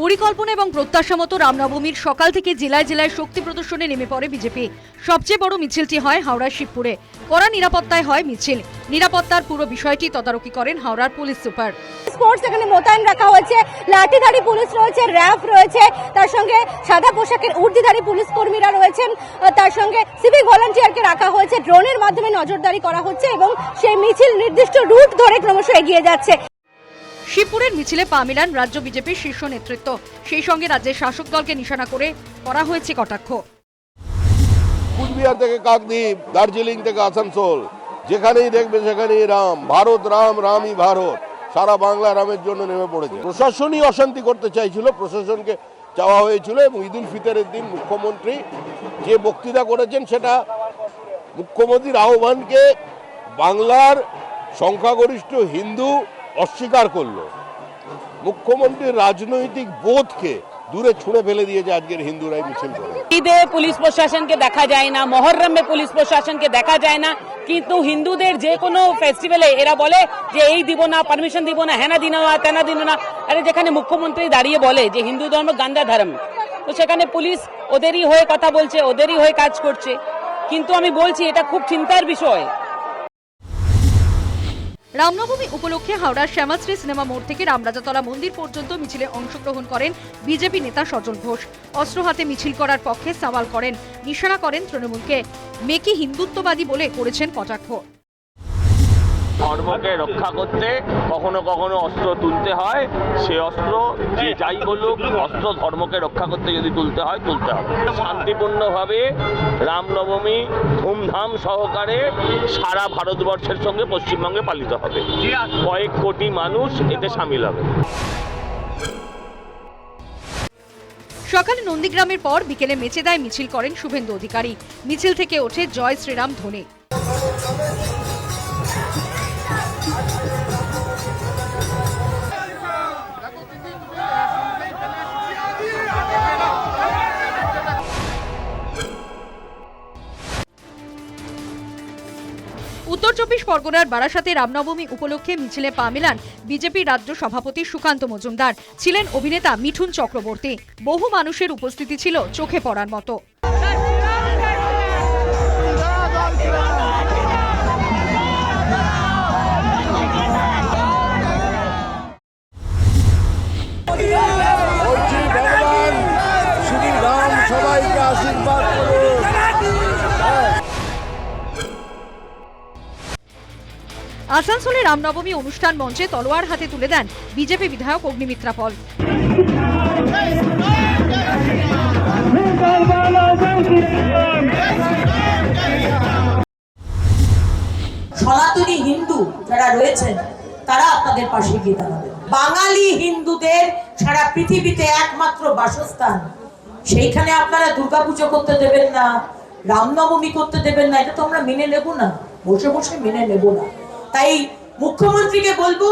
পরিকল্পনা এবং প্রত্যাশা মতো রামনবমীর সকাল থেকে জেলায় জেলায় শক্তি প্রদর্শনে নেমে পড়ে বিজেপি। সবচেয়ে বড় মিছিলটি হয় হাওড়ার শিবপুরে। কড়া নিরাপত্তায় হয় মিছিল। নিরাপত্তার পুরো বিষয়টি তদারকি করেন হাওড়ার পুলিশ সুপার। স্পোর্টস এখানে মোতায়েন রাখা হয়েছে। লাঠিধারী পুলিশ রয়েছে, র্যাব রয়েছে। তার সঙ্গে সাদা পোশাকের উর্দিধারী পুলিশ কর্মীরা রয়েছেন। তার সঙ্গে সিভিক ভলান্টিয়ারকে রাখা হয়েছে। ড্রোনের মাধ্যমে নজরদারি করা হচ্ছে এবং সেই মিছিল নির্দিষ্ট রুট ধরে ক্রমশ এগিয়ে যাচ্ছে। শিবপুরের মিছিলে পা মিলান রাজ্য বিজেপির শীর্ষ নেতৃত্ব। সেই সঙ্গে রাজ্যের শাসক দলকে নিশানা করে করা হয়েছে কটাক্ষ। কুচবিহার থেকে কাকদ্বীপ, দার্জিলিং থেকে আসানসোল, যেখানেই দেখবে সেখানেই রাম, ভারত রাম, রামই ভারত। সারা বাংলা রামের জন্য নেমে পড়েছে। প্রশাসনই অশান্তি করতে চাইছিল, প্রশাসনকে চাওয়া হয়েছিল এবং ঈদুল ফিতরের দিন মুখ্যমন্ত্রী যে বক্তৃতা করেছেন সেটা মুখ্যমন্ত্রীর আহ্বানকে বাংলার সংখ্যাগরিষ্ঠ হিন্দু অস্বীকার করল। মুখ্যমন্ত্রীর রাজনৈতিক বোধকে দূরে ছুঁড়ে ফেলে দিয়েছে আজকের হিন্দুরাই মিছিল করে। ঈদে পুলিশ প্রশাসনকে দেখা যায় না, মহরমে পুলিশ প্রশাসনকে দেখা যায় না, কিন্তু হিন্দুদের যে কোনো ফেস্টিভ্যালে এরা বলে যে এই দিব না পারমিশন দিব না হ্যানা দিন না তেনা দিন না। আরে যেখানে মুখ্যমন্ত্রী দাঁড়িয়ে বলে যে হিন্দু ধর্ম গান্ধা ধর্ম, তো সেখানে পুলিশ ওদেরই হয়ে কথা বলছে, ওদেরই হয়ে কাজ করছে। কিন্তু আমি বলছি এটা খুব চিন্তার বিষয়। রামনবমী উপলক্ষে হাওড়ার শ্যামাশ্রী সিনেমা মোড় থেকে রামরাজাতলা মন্দির পর্যন্ত মিছিলে অংশগ্রহণ করেন বিজেপি নেতা সজল ঘোষ। অস্ত্র হাতে মিছিল করার পক্ষে সওয়াল করেন, নিশানা করেন তৃণমূলকে। মেকি হিন্দুত্ববাদী বলে করেছেন কটাক্ষ। ধর্মকে রক্ষা করতে কখনো কখনো অস্ত্র তুলতে হয়। সে অস্ত্র যে যাই বলুক, অস্ত্র ধর্মকে রক্ষা করতে যদি তুলতে হয়, তুলতে হবে। শান্তিপূর্ণভাবে রামনবমী ধুমধাম সহকারে সারা ভারতবর্ষের সঙ্গে পশ্চিমবঙ্গে পালিত হবে। কয়েক কোটি মানুষ এতে সামিল হবে। সকালে নন্দীগ্রামের পর বিকেলে মেচেদায় মিছিল করেন শুভেন্দু অধিকারী। মিছিল থেকে ওঠে জয় শ্রীরাম ধ্বনি উত্তর চব্বিশ পরগনার বারাসাতে রামনবমী উপলক্ষে মিছিলে পা মেলান বিজেপি রাজ্য সভাপতি সুকান্ত মজুমদার ছিলেন অভিনেতা মিঠুন চক্রবর্তী বহু মানুষের উপস্থিতি ছিল চোখে পড়ার মতো আসানসোলে রামনবমী অনুষ্ঠান মঞ্চে তলোয়ার হাতে তুলে দেন বিজেপি বিধায়ক অগ্নিমিত্রা পল। সনাতনী হিন্দু যারা রয়েছেন, তারা আপনাদের পাশে গিয়ে দাঁড়াবে বাঙালি হিন্দুদের সারা পৃথিবীতে একমাত্র বাসস্থান, সেইখানে আপনারা দুর্গাপুজো করতে দেবেন না, রামনবমী করতে দেবেন না, এটা তো আমরা মেনে নেব না, বসে বসে মেনে নেব না। তাই মুখ্যমন্ত্রীকে বলব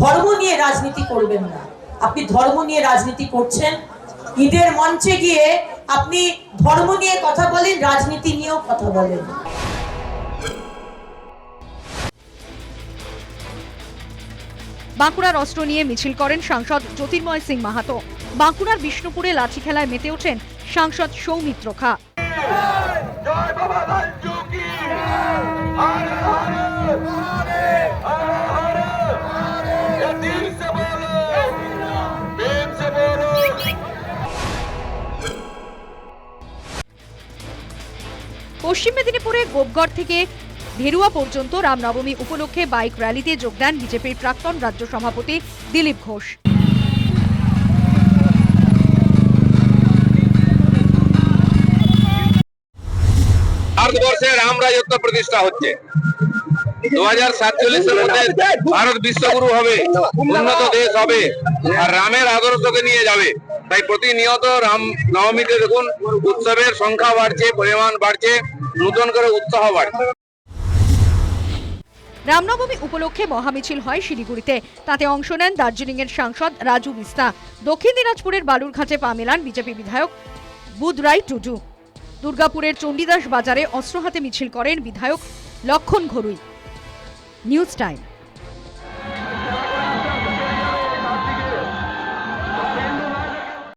ধর্ম নিয়ে রাজনীতি করবেন না। আপনি ধর্ম নিয়ে রাজনীতি করছেন ঈদের মঞ্চে গিয়ে আপনি ধর্ম নিয়ে কথা বলেন রাজনীতি নিয়েও কথা বলেন। বাঁকুড়ার অস্ত্র নিয়ে মিছিল করেন সাংসদ জ্যোতির্ময় সিং মাহাতো। বাঁকুড়ার বিষ্ণুপুরে লাঠি খেলায় মেতে ওঠেন সাংসদ সৌমিত্র খা। পশ্চিম মেদিনীপুরে গোপগড় থেকে ভেরুয়া পর্যন্ত রামনবমী উপলক্ষে বাইক র্যালিতে যোগ দেন বিজেপির প্রাক্তন রাজ্য সভাপতি দিলীপ ঘোষ। ভারতবর্ষে রাম রাজত্ব প্রতিষ্ঠা হচ্ছে। দু হাজার সাতচল্লিশের মধ্যে ভারত বিশ্বগুরু হবে, উন্নত দেশ হবে, আর রামের আদর্শকে নিয়ে যাবে। তাই প্রতিনিয়ত রাম নবমীতে দেখুন, উৎসবের সংখ্যা বাড়ছে, পরিমাণ বাড়ছে, নতুন করে উৎসাহ বাড়ছে। রামনবমী উপলক্ষে মহামিছিল হয় শিলিগুড়িতে। তাতে অংশ নেন দার্জিলিংয়ের সাংসদ রাজু বিস্তা। দক্ষিণ দিনাজপুরের বালুরঘাটে পা মেলান বিজেপি বিধায়ক বুধরাই টুডু। দুর্গাপুরের চণ্ডীদাস বাজারে অস্ত্র হাতে মিছিল করেন বিধায়ক লক্ষণ ঘরুই। News time.